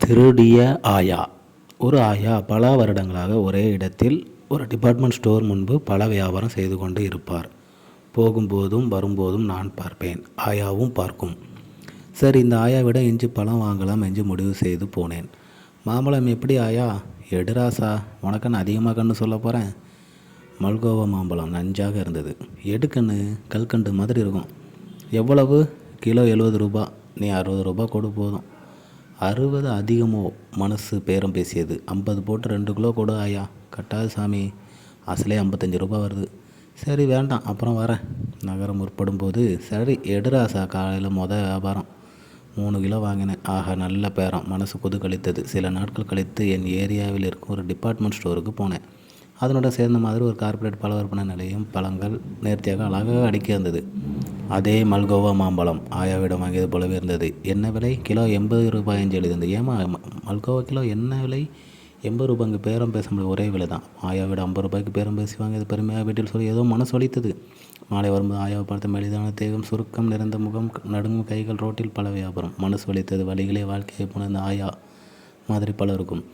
திருடிய ஆயா. ஒரு ஆயா பல வருடங்களாக ஒரே இடத்தில் ஒரு டிபார்ட்மெண்ட் ஸ்டோர் முன்பு பல வியாபாரம் செய்து கொண்டு இருப்பார். போகும்போதும் வரும்போதும் நான் பார்ப்பேன். ஆயாவும் பார்க்கும். சரி இந்த ஆயாவிட இஞ்சி பழம் வாங்கலாம் என்று முடிவு செய்து போனேன். மாம்பழம் எப்படி ஆயா? எடுராசா உனக்கு நான் அதிகமாக கண்ணு சொல்ல போகிறேன் மல்கோவா மாம்பழம் நஞ்சாக இருந்தது. எடுக்கண்ணு கல்கண்டு மாதிரி இருக்கும். எவ்வளவு? கிலோ எழுபது ரூபா. நீ அறுபது ரூபா கொடு போதும். அறுபது அதிகமோ மனசு பேரம் பேசியது. ஐம்பது போட்டு ரெண்டு கிலோ கொடு ஆயா கட்டாது சாமி. அசலே ஐம்பத்தஞ்சு ரூபா வருது. சரி வேண்டாம். அப்புறம் வரேன். நகரம் முற்படும் போது சரி எடுராசா காலையில் மொதல் வியாபாரம். மூணு கிலோ வாங்கினேன். ஆக நல்ல பேரம். மனசு கொது கழித்தது சில நாட்கள் கழித்து என் ஏரியாவில் இருக்கும் ஒரு டிபார்ட்மெண்ட் ஸ்டோருக்கு போனேன். அதனோட சேர்ந்த மாதிரி ஒரு கார்ப்பரேட் பல விற்பனை நிலையம் பழங்கள் நேர்த்தியாக அழகாக அடுக்கி இருந்தது. அதே மல்கோவா மாம்பழம் ஆயாவிடம் வாங்கியது போலவே இருந்தது. என்ன விலை? கிலோ எண்பது ரூபாய் என்று எழுதிருந்தது ஏமா மல்கோவா கிலோ என்ன விலை? எண்பது ரூபாய்க்கு பேரம் பேச முடியும். ஒரே விலை தான். ஆயாவிட ஐம்பது ரூபாய்க்கு பேரம் பேசி வாங்கியது பெருமையாக வீட்டில் சொல்லி ஏதோ மனசு வலித்தது மாலை வரும்போது ஆயாவை பார்த்த மெலிதான தேகம் சுருக்கம் நிறைந்த முகம் நடுங்கும் கைகள் ரோட்டில் பல வியாபாரம் மனசு வலித்தது வழிகளே வாழ்க்கையை புணர்ந்த ஆயா மாதிரி பலருக்கும்.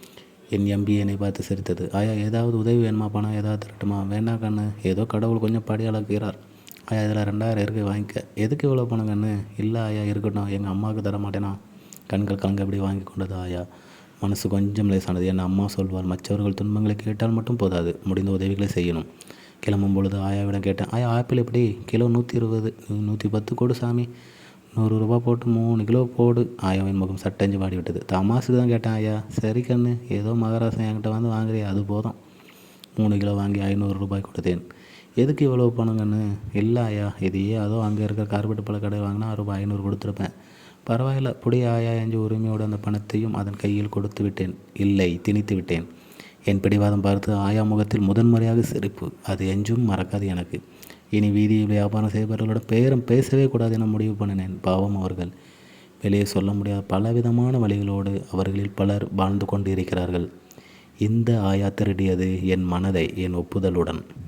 என் எம்பி என்னை பார்த்து சிரித்தது. ஆயா ஏதாவது உதவி வேணுமா? பணம் ஏதாவது திரட்டுமா? வேண்டாம் கண்ணு. ஏதோ கடவுள் கொஞ்சம் படி அளக்கிறார் ஆயா இதில் ரெண்டாயிரம் இருக்குது வாங்கிக்க. எதுக்கு இவ்வளோ பணம் கண்ணு? இல்லை ஆயா இருக்கட்டும். எங்கள் அம்மாவுக்கு தர மாட்டேனா? கண்கள் கலங்க அப்படி வாங்கி கொண்டது ஆயா மனசு கொஞ்சம் லேசானது. என் அம்மா சொல்வார் மற்றவர்கள் துன்பங்களை கேட்டால் மட்டும் போதாது. முடிந்த உதவிகளை செய்யணும். கிளம்பும் பொழுது ஆயாவிடம் கேட்டேன் ஆயா ஆப்பிள் எப்படி? கிலோ நூற்றி இருபது நூற்றி பத்து கொடு சாமி. நூறு ரூபா போட்டு மூணு கிலோ போடு. ஆயாவின் முகம் சட்டஞ்சு வாடி விட்டது தமாசுக்கு தான் கேட்டேன் ஆயா சரி கண்ணு ஏதோ மகாராசன் என்கிட்ட வந்து வாங்குறியா அது போதும். மூணு கிலோ வாங்கி ஐநூறு ரூபாய் கொடுத்தேன். எதுக்கு இவ்வளோ பணங்கன்னு? இல்லை ஐயா இதையே அதோ அங்கே இருக்கிற கார்பெட் பழ கடை வாங்கினா ரூபாய் ஐநூறு கொடுத்துருப்பேன். பரவாயில்ல புடி ஆயா என்று உரிமையோடு அந்த பணத்தையும் அதன் கையில் கொடுத்து விட்டேன். இல்லை திணித்து விட்டேன். என் பிடிவாதம் பார்த்து ஆயா முகத்தில் முதன்முறையாக சிரிப்பு. அது எஞ்சும் மறக்காது எனக்கு. இனி வீதியில் வியாபாரம் செய்பவர்களோட பேரம் பேசவே கூடாது என முடிவு பண்ணினேன். பாவம் அவர்கள். வெளியே சொல்ல முடியாத பலவிதமான வழிகளோடு அவர்களில் பலர் வாழ்ந்து கொண்டு இருக்கிறார்கள் இந்த ஆயா திருடியது என் மனதை என் ஒப்புதலுடன்.